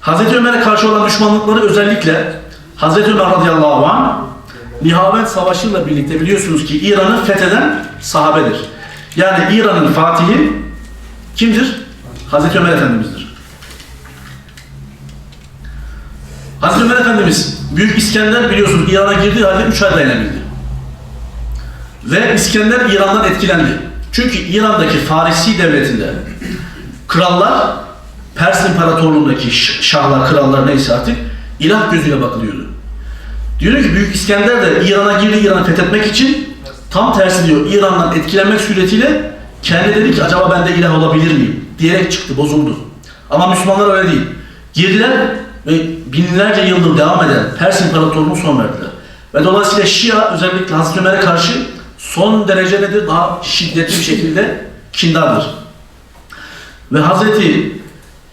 Hazreti Ömer'e karşı olan düşmanlıkları özellikle Hazreti Ömer radıyallahu anh Nihavend Savaşı'yla birlikte biliyorsunuz ki İran'ı fetheden sahabedir. Yani İran'ın fatihi kimdir? Hazreti Ömer Efendimiz'dir. Hazreti Ömer Efendimiz Büyük İskender biliyorsunuz İran'a girdiği halde 3 ay dayanabildi. Ve İskender İran'dan etkilendi. Çünkü İran'daki Farisi devletinde krallar Pers İmparatorluğu'ndaki şahlar, krallar neyse artık ilah gözüyle bakılıyordu. Diyor ki Büyük İskender de İran'a girdi İran'ı fethetmek için tam tersi diyor İran'dan etkilenmek suretiyle kendi dedi ki acaba ben de ilah olabilir miyim diyerek çıktı bozuldu. Ama Müslümanlar öyle değil. Girdiler ve binlerce yıldır devam eden Pers İmparatorluğu'nu son verdiler. Ve dolayısıyla Şia özellikle Hazreti Ömer'e karşı son derece nedir? Daha şiddetli bir şekilde kindardır. Ve Hazreti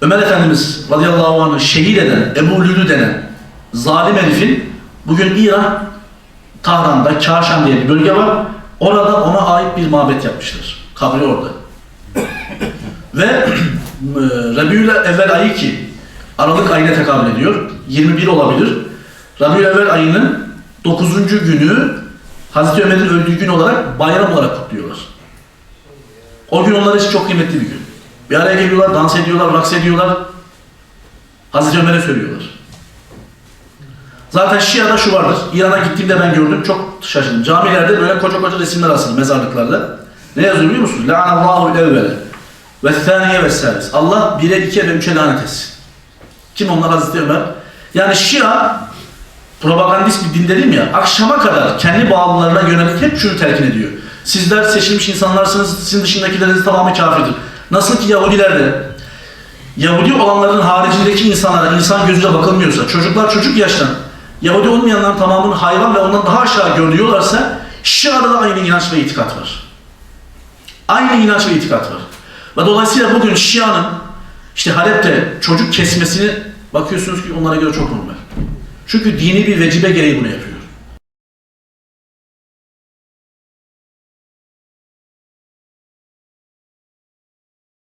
Ömer Efendimiz radıyallahu anh'ı şehit eden, Ebu Lülü denen zalim herifin bugün İran, Tahran'da Kaşan diye bir bölge var. Orada ona ait bir mabet yapmışlar. Kabri orada. Ve e, Rabiül evvel ayı ki Aralık ayına tekabül ediyor. 21 olabilir. Rabiül evvel ayının 9. günü Hazreti Ömer'in öldüğü gün olarak bayram olarak kutluyorlar. O gün onlar için çok kıymetli bir gün. Bir araya geliyorlar, dans ediyorlar, raks ediyorlar. Hazreti Ömer'e söylüyorlar. Zaten Şia'da şu vardır. İran'a gittiğimde ben gördüm. Çok şaşırdım. Camilerde böyle koca koca resimler asılı mezarlıklarda. Ne yazıyor biliyor musunuz? La'anallahu evvele ve thaniye ve salis. Allah bire, ikiye ve üçe lanet etsin. Kim onlar Hazreti Ömer? Yani Şia propagandist bir din dedim ya, akşama kadar kendi bağlılarına yönelik hep şunu telkin ediyor. Sizler seçilmiş insanlarsınız, sizin dışındakileriniz tamamı kafirdir. Nasıl ki Yahudiler de Yahudi olanların haricindeki insanlara insan gözüyle bakılmıyorsa, çocuklar çocuk yaştan Yahudi olmayanların tamamını hayvan ve ondan daha aşağı görüyorlarsa Şia'da da aynı inanç ve itikat var. Aynı inanç ve itikat var. Ve dolayısıyla bugün Şia'nın işte Halep'te çocuk kesmesini bakıyorsunuz ki onlara göre çok normal. Çünkü dini bir vecibe gereği bunu yapıyor.